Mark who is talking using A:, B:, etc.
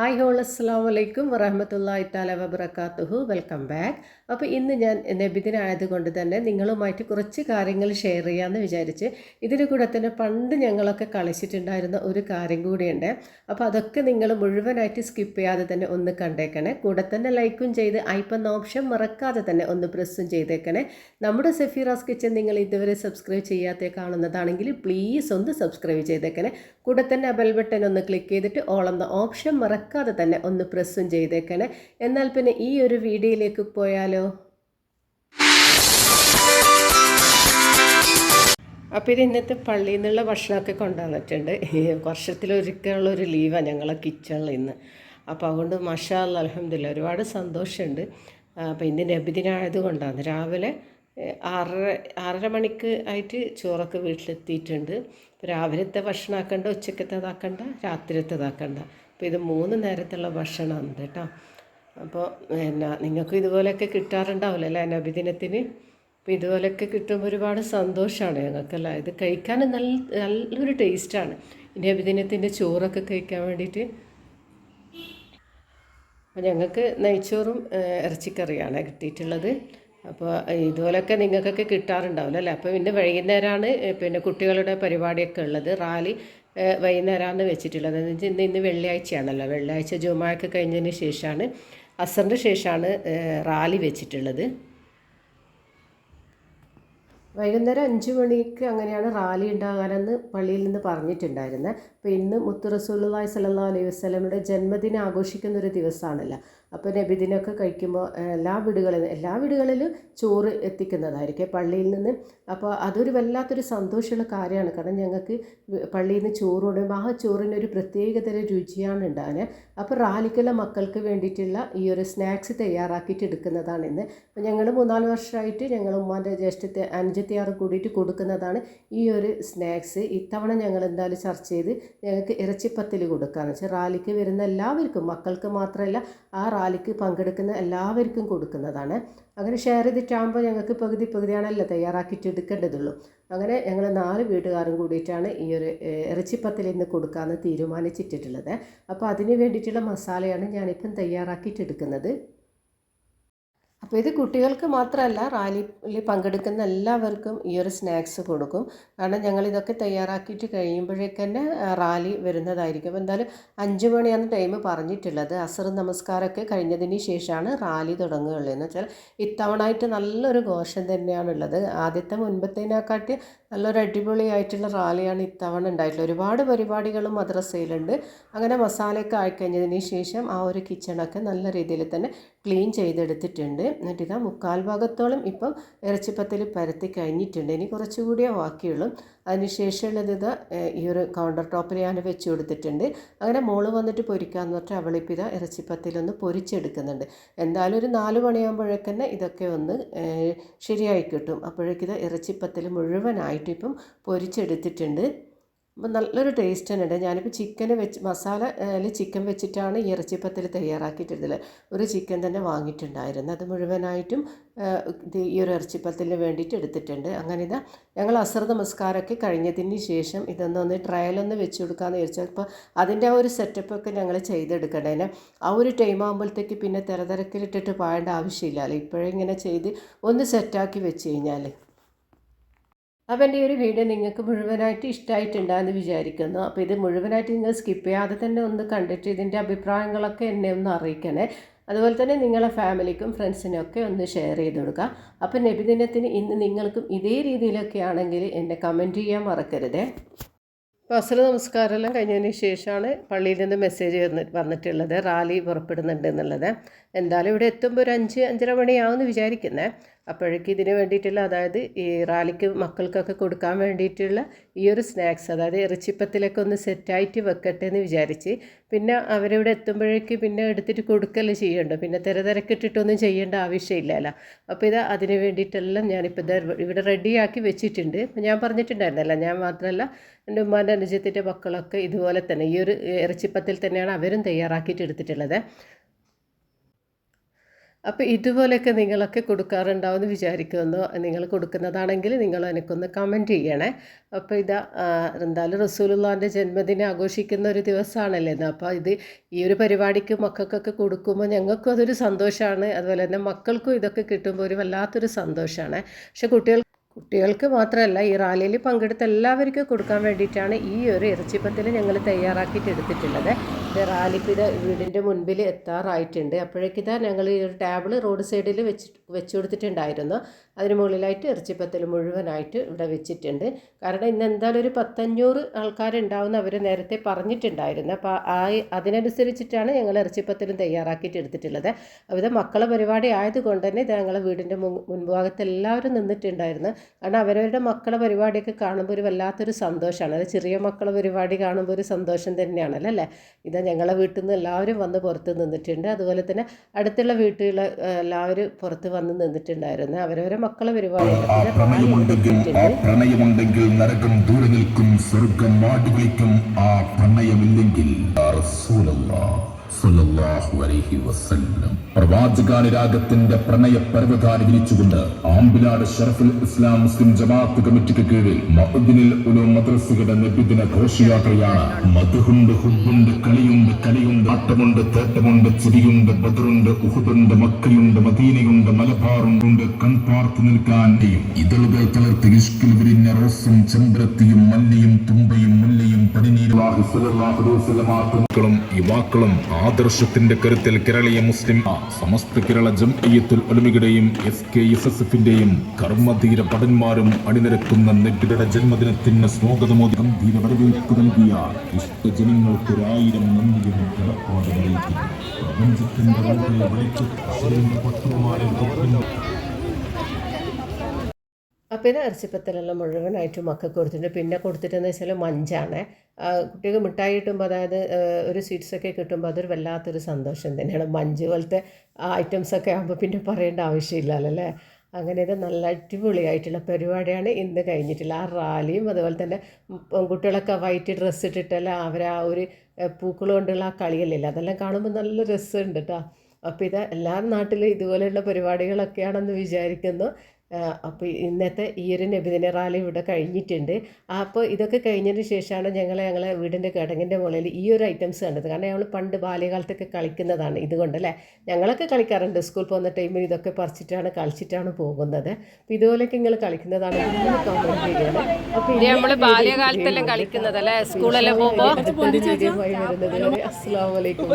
A: Hi whole അസ്സാം വലൈക്കും വറഹമത്തല്ലാഹി താല വബർക്കാത്തുഹു വെൽക്കം ബാക്ക്. അപ്പോൾ ഇന്ന് ഞാൻ നബിദിനായതുകൊണ്ട് തന്നെ നിങ്ങളുമായിട്ട് കുറച്ച് കാര്യങ്ങൾ ഷെയർ ചെയ്യാമെന്ന് വിചാരിച്ച് ഇതിന് കൂടെ തന്നെ പണ്ട് ഞങ്ങളൊക്കെ കളിച്ചിട്ടുണ്ടായിരുന്ന ഒരു കാര്യം കൂടിയുണ്ട്. അപ്പോൾ അതൊക്കെ നിങ്ങൾ മുഴുവനായിട്ട് സ്കിപ്പ് ചെയ്യാതെ തന്നെ ഒന്ന് കണ്ടേക്കണേ. കൂടെ തന്നെ ലൈക്കും ചെയ്ത് ഐപ്പന്ന ഓപ്ഷൻ മറക്കാതെ തന്നെ ഒന്ന് പ്രസ്സും ചെയ്തേക്കണേ. നമ്മുടെ സെഫീറാസ് കിച്ചൻ നിങ്ങൾ ഇതുവരെ സബ്സ്ക്രൈബ് ചെയ്യാത്ത കാണുന്നതാണെങ്കിൽ പ്ലീസ് ഒന്ന് സബ്സ്ക്രൈബ് ചെയ്തേക്കണേ. കൂടെ തന്നെ ബെൽ ബട്ടൺ ഒന്ന് ക്ലിക്ക് ചെയ്തിട്ട് എന്ന ഓപ്ഷൻ മറക്കാതെ തന്നെ ഒന്ന് പ്രസ്സും ചെയ്തേക്കണേ. എന്നാൽ പിന്നെ ഈ ഒരു വീഡിയോയിലേക്ക് പോയാലോ? അപ്പോൾ ഇത് ഇന്നത്തെ പള്ളിയിൽ നിന്നുള്ള ഭക്ഷണമൊക്കെ കൊണ്ടുവന്നിട്ടുണ്ട്. വർഷത്തിലൊരിക്കലുള്ള ഒരു ലീവാണ് ഞങ്ങളെ കിച്ചണിൽ ഇന്ന്. അപ്പോൾ അതുകൊണ്ട് മഷാ അലഹമില്ല ഒരുപാട് സന്തോഷമുണ്ട്. അപ്പോൾ ഇന്ന് നബിദിനായത് കൊണ്ടാണ്. രാവിലെ ആറര ആറര മണിക്ക് ആയിട്ട് ചോറൊക്കെ വീട്ടിലെത്തിയിട്ടുണ്ട്. രാവിലത്തെ ഭക്ഷണം ആക്കണ്ട ഉച്ചക്കത്തേതാക്കണ്ട രാത്രിയത്തേതാക്കണ്ട അപ്പോൾ ഇത് മൂന്ന് നേരത്തുള്ള ഭക്ഷണമാണ് കേട്ടോ. അപ്പോൾ എന്നാ നിങ്ങൾക്ക് ഇതുപോലെയൊക്കെ കിട്ടാറുണ്ടാവില്ല അല്ലേ നബിദിനത്തിന്? അപ്പോൾ ഇതുപോലെയൊക്കെ കിട്ടുമ്പോൾ ഒരുപാട് സന്തോഷമാണ് ഞങ്ങൾക്കല്ല. ഇത് കഴിക്കാൻ നല്ല നല്ലൊരു ടേസ്റ്റാണ്. നബിദിനത്തിന്റെ ചോറൊക്കെ കഴിക്കാൻ വേണ്ടിയിട്ട്. അപ്പോൾ ഞങ്ങൾക്ക് നെയ്ച്ചോറും ഇറച്ചിക്കറിയാണ് കിട്ടിയിട്ടുള്ളത്. അപ്പോൾ ഇതുപോലെയൊക്കെ നിങ്ങൾക്കൊക്കെ കിട്ടാറുണ്ടാവില്ല അല്ലേ? അപ്പോൾ പിന്നെ വൈകുന്നേരമാണ് പിന്നെ കുട്ടികളുടെ പരിപാടിയൊക്കെ ഉള്ളത്. റാലി വൈകുന്നേരമാണ് വെച്ചിട്ടുള്ളത്. എന്ന് ഇന്ന് ഇന്ന് വെള്ളിയാഴ്ചയാണല്ലോ. വെള്ളിയാഴ്ച ജുമാക്ക് കഴിഞ്ഞതിന് ശേഷമാണ് അസറിന്റെ ശേഷമാണ് റാലി വെച്ചിട്ടുള്ളത്. വൈകുന്നേരം അഞ്ച് മണിക്ക് അങ്ങനെയാണ് റാലി ഉണ്ടാകാനെന്ന് പള്ളിയിൽ നിന്ന് പറഞ്ഞിട്ടുണ്ടായിരുന്നത് അപ്പോൾ ഇന്ന് മുത്തു റസൂലുള്ളാഹി സല്ലാ അലൈഹി വസല്ലമയുടെ ജന്മദിനം ആഘോഷിക്കുന്ന ഒരു ദിവസമാണല്ലോ അപ്പോൾ നബിദിനമൊക്കെ കഴിക്കുമ്പോൾ എല്ലാ വീടുകളിലും എല്ലാ വീടുകളിലും ചോറ് എത്തിക്കുന്നതായിരിക്കും പള്ളിയിൽ നിന്ന്. അപ്പോൾ അതൊരു വല്ലാത്തൊരു സന്തോഷമുള്ള കാര്യമാണ്. കാരണം ഞങ്ങൾക്ക് പള്ളിയിൽ നിന്ന് ചോറ് കൊണ്ടുവരുമ്പോൾ ആ ചോറിനൊരു പ്രത്യേകതര രുചിയാണ് ഉണ്ടാകുന്നത് അപ്പോൾ റാലിക്കുള്ള മക്കൾക്ക് വേണ്ടിയിട്ടുള്ള ഈ ഒരു സ്നാക്സ് തയ്യാറാക്കിയിട്ട് എടുക്കുന്നതാണ് ഇന്ന്. അപ്പോൾ ഞങ്ങൾ മൂന്നാൽ വർഷമായിട്ട് ഞങ്ങൾ ഉമ്മാന്റെ ജ്യേഷ്ഠത്തെ അഞ്ചത്തിയാറ് കൂടിയിട്ട് കൊടുക്കുന്നതാണ് ഈ ഒരു സ്നാക്സ്. ഇത്തവണ ഞങ്ങൾ എന്തായാലും ചർച്ച ചെയ്ത് ഞങ്ങൾക്ക് ഇറച്ചിപ്പത്തിൽ കൊടുക്കുകയെന്ന് വെച്ചാൽ റാലിക്ക് വരുന്ന എല്ലാവർക്കും മക്കൾക്ക് മാത്രമല്ല ആ റാലിക്ക് പങ്കെടുക്കുന്ന എല്ലാവർക്കും കൊടുക്കുന്നതാണ്. അങ്ങനെ ഷെയർ ചെയ്തിട്ടാകുമ്പോൾ ഞങ്ങൾക്ക് പകുതി പകുതിയാണല്ലോ തയ്യാറാക്കിയിട്ട് എടുക്കേണ്ടതുള്ളൂ അങ്ങനെ ഞങ്ങൾ നാല് വീട്ടുകാരും കൂടിയിട്ടാണ് ഈ ഒരു ഇറച്ചിപ്പത്തിൽ ഇന്ന് കൊടുക്കാമെന്ന് തീരുമാനിച്ചിട്ടുള്ളത്. അപ്പോൾ അതിന് വേണ്ടിയിട്ടുള്ള മസാലയാണ് ഞാനിപ്പം തയ്യാറാക്കിയിട്ട് എടുക്കുന്നത് അപ്പോൾ ഇത് കുട്ടികൾക്ക് മാത്രമല്ല റാലിയിൽ പങ്കെടുക്കുന്ന എല്ലാവർക്കും ഈ ഒരു സ്നാക്സ് കൊടുക്കും. കാരണം ഞങ്ങൾ ഇതൊക്കെ തയ്യാറാക്കിയിട്ട് കഴിയുമ്പോഴേക്ക് തന്നെ റാലി വരുന്നതായിരിക്കും. അപ്പോൾ എന്തായാലും അഞ്ച് മണിയാണ് ടൈം പറഞ്ഞിട്ടുള്ളത്. അസർ നമസ്കാരമൊക്കെ കഴിഞ്ഞതിന് ശേഷമാണ് റാലി തുടങ്ങുകയുള്ളത് എന്ന് വെച്ചാൽ ഇത്തവണയായിട്ട് നല്ലൊരു ഘോഷം തന്നെയാണുള്ളത്. ആദ്യത്തെ മുൻപത്തേനെക്കാട്ടി നല്ലൊരു അടിപൊളിയായിട്ടുള്ള റാലിയാണ് ഇത്തവണ ഉണ്ടായിട്ടുള്ളത്. ഒരുപാട് പരിപാടികളും മദ്രസയിലുണ്ട്. അങ്ങനെ മസാലയൊക്കെ ആയിക്കഴിഞ്ഞതിന് ശേഷം ആ ഒരു കിച്ചണൊക്കെ നല്ല രീതിയിൽ തന്നെ ക്ലീൻ ചെയ്തെടുത്തിട്ടുണ്ട്. എന്നിട്ട് ഇതാ മുക്കാൽ ഭാഗത്തോളം ഇപ്പം ഇറച്ചിപ്പത്തിൽ പരത്തി കഴിഞ്ഞിട്ടുണ്ട്. ഇനി കുറച്ചുകൂടിയേ ബാക്കിയുള്ളൂ. അതിന് ഇത് ഈ ഒരു കൗണ്ടർ ടോപ്പിൽ ഞാൻ വെച്ച് കൊടുത്തിട്ടുണ്ട്. അങ്ങനെ മോൾ വന്നിട്ട് പൊരിക്കാമെന്ന് പറഞ്ഞിട്ട് അവളിപ്പോൾ ഇത് ഇറച്ചിപ്പത്തിലൊന്ന് പൊരിച്ചെടുക്കുന്നുണ്ട്. എന്തായാലും ഒരു നാല് മണിയാകുമ്പോഴേക്കന്നെ ഇതൊക്കെ ഒന്ന് ശരിയായി കിട്ടും. അപ്പോഴേക്കിത് ഇറച്ചിപ്പത്തിൽ മുഴുവനായിട്ട് ഇപ്പം പൊരിച്ചെടുത്തിട്ടുണ്ട്. അപ്പം നല്ലൊരു ടേസ്റ്റ് തന്നെ ഉണ്ട് ഞാനിപ്പോൾ ചിക്കന് വെച്ച് മസാല അതിൽ ചിക്കൻ വെച്ചിട്ടാണ് ഈ ഇറച്ചിപ്പത്തിൽ തയ്യാറാക്കിയിട്ടിരുന്നത്. ഒരു ചിക്കൻ തന്നെ വാങ്ങിയിട്ടുണ്ടായിരുന്നു. അത് മുഴുവനായിട്ടും ഈ ഒരു ഇറച്ചിപ്പത്തിന് വേണ്ടിയിട്ട് എടുത്തിട്ടുണ്ട്. അങ്ങനെ ഇതാ ഞങ്ങൾ അസർ നമസ്കാരമൊക്കെ കഴിഞ്ഞതിന് ശേഷം ഇതൊന്നൊന്ന് ട്രയലൊന്ന് വെച്ച് കൊടുക്കാമെന്ന് വിചാരിച്ചു. അപ്പോൾ അതിന്റെ ആ ഒരു സെറ്റപ്പൊക്കെ ഞങ്ങൾ ചെയ്തെടുക്കണേനെ ആ ഒരു ടൈം ആകുമ്പോഴത്തേക്ക് പിന്നെ തിരതിരക്കിലിട്ടിട്ട് പായേണ്ട ആവശ്യമില്ലല്ലോ ഇപ്പോഴേ ഇങ്ങനെ ചെയ്ത് ഒന്ന് സെറ്റാക്കി വെച്ച് കഴിഞ്ഞാൽ അപ്പോൾ എന്റെ ഈ ഒരു വീഡിയോ നിങ്ങൾക്ക് മുഴുവനായിട്ട് ഇഷ്ടമായിട്ടുണ്ടാകുമെന്ന് വിചാരിക്കുന്നു. അപ്പോൾ ഇത് മുഴുവനായിട്ട് നിങ്ങൾ സ്കിപ്പ് ചെയ്യാതെ തന്നെ ഒന്ന് കണ്ടിട്ട് ഇതിന്റെ അഭിപ്രായങ്ങളൊക്കെ എന്നെ ഒന്ന് അറിയിക്കണേ. അതുപോലെ തന്നെ നിങ്ങളെ ഫാമിലിക്കും ഫ്രണ്ട്സിനൊക്കെ ഒന്ന് ഷെയർ ചെയ്ത് കൊടുക്കുക. അപ്പോൾ നബിദിനത്തിന് ഇന്ന് നിങ്ങൾക്കും ഇതേ രീതിയിലൊക്കെ ആണെങ്കിൽ എന്നെ കമന്റ് ചെയ്യാൻ മറക്കരുതേ. അസല നമസ്കാരമെല്ലാം കഴിഞ്ഞതിന് ശേഷമാണ് പള്ളിയിൽ നിന്ന് മെസ്സേജ് വന്നി വന്നിട്ടുള്ളത്. റാലി പുറപ്പെടുന്നുണ്ട് എന്നുള്ളത്. എന്തായാലും ഇവിടെ എത്തുമ്പോൾ ഒരു അഞ്ച് അഞ്ചര മണിയാവുമെന്ന് വിചാരിക്കുന്നത് അപ്പോഴേക്ക് ഇതിന് വേണ്ടിയിട്ടുള്ള അതായത് ഈ റാലിക്ക് മക്കൾക്കൊക്കെ കൊടുക്കാൻ വേണ്ടിയിട്ടുള്ള ഈ ഒരു സ്നാക്സ് അതായത് ഇറച്ചിപ്പത്തിലൊക്കെ ഒന്ന് സെറ്റായിട്ട് വെക്കട്ടെ എന്ന് വിചാരിച്ച് പിന്നെ അവരിവിടെ എത്തുമ്പോഴേക്ക് പിന്നെ എടുത്തിട്ട് കൊടുക്കല്ലേ ചെയ്യണ്ട പിന്നെ തിരതിരക്കിട്ടിട്ടൊന്നും ചെയ്യേണ്ട ആവശ്യമില്ലല്ലോ. അപ്പോൾ ഇത് അതിന് വേണ്ടിയിട്ടെല്ലാം ഞാനിപ്പോൾ ഇത് ഇവിടെ റെഡിയാക്കി വെച്ചിട്ടുണ്ട്. ഞാൻ പറഞ്ഞിട്ടുണ്ടായിരുന്നല്ലോ ഞാൻ മാത്രമല്ല എന്റെ ഉമ്മാന്റെ അനുജത്തിന്റെ മക്കളൊക്കെ ഇതുപോലെ തന്നെ ഈ ഒരു ഇറച്ചിപ്പത്തിൽ തന്നെയാണ് അവരും തയ്യാറാക്കിയിട്ട് എടുത്തിട്ടുള്ളത്. അപ്പോൾ ഇതുപോലെയൊക്കെ നിങ്ങളൊക്കെ കൊടുക്കാറുണ്ടാവുമെന്ന് വിചാരിക്കുന്നു. നിങ്ങൾ കൊടുക്കുന്നതാണെങ്കിൽ നിങ്ങൾ എനിക്കൊന്ന് കമന്റ് ചെയ്യണേ. അപ്പോൾ ഇതാ എന്തായാലും റസൂലുള്ളാന്റെ ജന്മദിനം ആഘോഷിക്കുന്ന ഒരു ദിവസമാണല്ലേ അപ്പോൾ ഇത് ഈ ഒരു പരിപാടിക്ക് മക്കൾക്കൊക്കെ കൊടുക്കുമ്പോൾ ഞങ്ങൾക്കും അതൊരു സന്തോഷമാണ്. അതുപോലെ തന്നെ മക്കൾക്കും ഇതൊക്കെ കിട്ടുമ്പോൾ ഒരു വല്ലാത്തൊരു സന്തോഷമാണ്. പക്ഷെ കുട്ടികൾ കുട്ടികൾക്ക് മാത്രമല്ല ഈ റാലിയിൽ പങ്കെടുത്ത എല്ലാവർക്കും കൊടുക്കാൻ വേണ്ടിയിട്ടാണ് ഈ ഒരു ഇറച്ചിപ്പത്തിൽ ഞങ്ങൾ തയ്യാറാക്കിയിട്ട് എടുത്തിട്ടുള്ളത്. ഇത് റാലിപ്പിത വീടിന്റെ മുൻപിൽ എത്താറായിട്ടുണ്ട്. അപ്പോഴേക്കിതാ ഞങ്ങൾ ഈ ഒരു ടേബിൾ റോഡ് സൈഡിൽ വെച്ച് വെച്ച് കൊടുത്തിട്ടുണ്ടായിരുന്നു. അതിന് മുകളിലായിട്ട് ഇറച്ചിപ്പത്തൽ മുഴുവനായിട്ട് ഇവിടെ വെച്ചിട്ടുണ്ട്. കാരണം ഇന്ന് എന്തായാലും ഒരു പത്തഞ്ഞൂറ് ആൾക്കാരുണ്ടാവുമെന്ന് അവർ നേരത്തെ പറഞ്ഞിട്ടുണ്ടായിരുന്നു. അപ്പോൾ ആ അതിനനുസരിച്ചിട്ടാണ് ഞങ്ങൾ ഇറച്ചിപ്പത്തലും തയ്യാറാക്കിയിട്ട് എടുത്തിട്ടുള്ളത്. അവർ മക്കളെ പരിപാടി ആയതുകൊണ്ട് തന്നെ ഇത് ഞങ്ങളെ വീടിന്റെ മുൻ- മുൻഭാഗത്ത് എല്ലാവരും നിന്നിട്ടുണ്ടായിരുന്നു. കാരണം അവരവരുടെ മക്കളെ പരിപാടിയൊക്കെ കാണുമ്പോൾ ഒരു വല്ലാത്തൊരു സന്തോഷമാണ്. അത് ചെറിയ മക്കളെ പരിപാടി കാണുമ്പോൾ ഒരു സന്തോഷം തന്നെയാണല്ലോ അല്ലേ? ഇത് ഞങ്ങളെ വീട്ടിൽ നിന്ന് എല്ലാവരും വന്ന് പുറത്ത് നിന്നിട്ടുണ്ട്. അതുപോലെ തന്നെ അടുത്തുള്ള വീട്ടിലുള്ള എല്ലാവരും പുറത്ത് വന്ന് നിന്നിട്ടുണ്ടായിരുന്നു. അവരവരെ മക്കളെ പരിപാടി
B: പ്രണയമുണ്ടെങ്കിൽ നരകം ദൂരെ നിൽക്കും സ്വർഗം മാടി വിളിക്കും ആ പ്രണയമില്ലെങ്കിൽ. പ്രവാചകാനുരാഗത്തിന്റെ പ്രണയ പർവതാനി വിരിച്ചുകൊണ്ട് ആമ്പിലാട് ഷറഫുൽ ഇസ്ലാം മുസ്ലിം ജമാഅത്ത് കമ്മിറ്റിക്ക് കീഴിൽ മഹുദിനിൽ ഒരു മദ്രസയുടെ നബിദിന ഘോഷയാത്രയാണ് മധുഹുണ്ട് ഹുബുണ്ട് കളിയുണ്ട് കലിയുണ്ട് ആട്ടമുണ്ട് തേട്ടമുണ്ട് ചിരിയുണ്ട് ബദറുണ്ട് ഉഹുദുണ്ട് മക്കയുണ്ട് മദീനയുണ്ട് മലബാറുണ്ട് കൺപാർത്ത് നിൽക്കാൻ ഇതളുകൾ തളർത്ത് ഇഷ്കിൽ വിരിഞ്ഞ റോസും ചന്ദ്രത്തിയും മല്ലിയും തുമ്പയും മുല്ലയും പടിനീരും യുവാക്കളും ആദർശത്തിന്റെ കരുത്തിൽ കേരളീയ മുസ്ലിം സമസ്ത കേരള ജംഇയ്യത്തുൽ ഒലമികളുടെയും എസ് കെ എസ് എസ് എഫിന്റെയും കർമ്മധീര ഭടന്മാരും അണിനിരക്കുന്ന നെറ്റിയുടെ ജന്മദിനത്തിന് സ്വാഗതമോദി ഗംഭീര വരവേൽപ്പ് നൽകിയ ഇഷ്ടജനങ്ങൾക്കൊരായിരം നന്ദിയും കടപ്പാടും അറിയിക്കുന്നു
A: ഇത് ഇറച്ചിപ്പത്തലെല്ലാം മുഴുവനായിട്ട് മക്കൾക്ക് കൊടുത്തിട്ടുണ്ട്. പിന്നെ കൊടുത്തിട്ടെന്ന് വെച്ചാൽ മഞ്ചാണ്. കുട്ടികൾക്ക് മിഠായി കിട്ടുമ്പോൾ അതായത് ഒരു സ്വീറ്റ്സൊക്കെ കിട്ടുമ്പോൾ അതൊരു വല്ലാത്തൊരു സന്തോഷം തന്നെയാണ്. മഞ്ച് പോലത്തെ ഐറ്റംസൊക്കെ ആകുമ്പോൾ പിന്നെ പറയേണ്ട ആവശ്യമില്ലല്ലോ അല്ലേ അങ്ങനെ ഇത് നല്ല അടിപൊളിയായിട്ടുള്ള പരിപാടിയാണ് ഇന്ന് കഴിഞ്ഞിട്ടുള്ള ആ റാലിയും അതുപോലെ തന്നെ കുട്ടികളൊക്കെ വൈറ്റ് ഡ്രസ്സ് ഇട്ടിട്ടല്ല അവർ ആ ഒരു പൂക്കൾ കൊണ്ടുള്ള ആ കളിയല്ലേ അതെല്ലാം കാണുമ്പോൾ നല്ല രസമുണ്ട് കേട്ടോ അപ്പോൾ ഇത് എല്ലാ നാട്ടിലും ഇതുപോലെയുള്ള പരിപാടികളൊക്കെയാണെന്ന് വിചാരിക്കുന്നു. അപ്പോൾ ഇന്നത്തെ ഈ ഒരു നബിദിന റാലി ഇവിടെ കഴിഞ്ഞിട്ടുണ്ട്. അപ്പോൾ ഇതൊക്കെ കഴിഞ്ഞതിന് ശേഷമാണ് ഞങ്ങൾ ഞങ്ങളെ വീടിന്റെ കിടങ്ങിന്റെ മുകളിൽ ഈ ഒരു ഐറ്റംസ് കണ്ടത്. കാരണം ഞങ്ങൾ പണ്ട് ബാല്യകാലത്തൊക്കെ കളിക്കുന്നതാണ് ഇതുകൊണ്ടല്ലേ ഞങ്ങളൊക്കെ കളിക്കാറുണ്ട്. സ്കൂൾ പോകുന്ന ടൈമിൽ ഇതൊക്കെ പറിച്ചിട്ടാണ് കളിച്ചിട്ടാണ് പോകുന്നത്. അപ്പോൾ ഇതുപോലെയൊക്കെ നിങ്ങൾ കളിക്കുന്നതാണ് കമന്റ് ചെയ്യണം. അപ്പോൾ
C: ബാല്യകാലത്തെല്ലാം കളിക്കുന്നതല്ലേ
A: വരെ അസ്സാം വലൈക്കും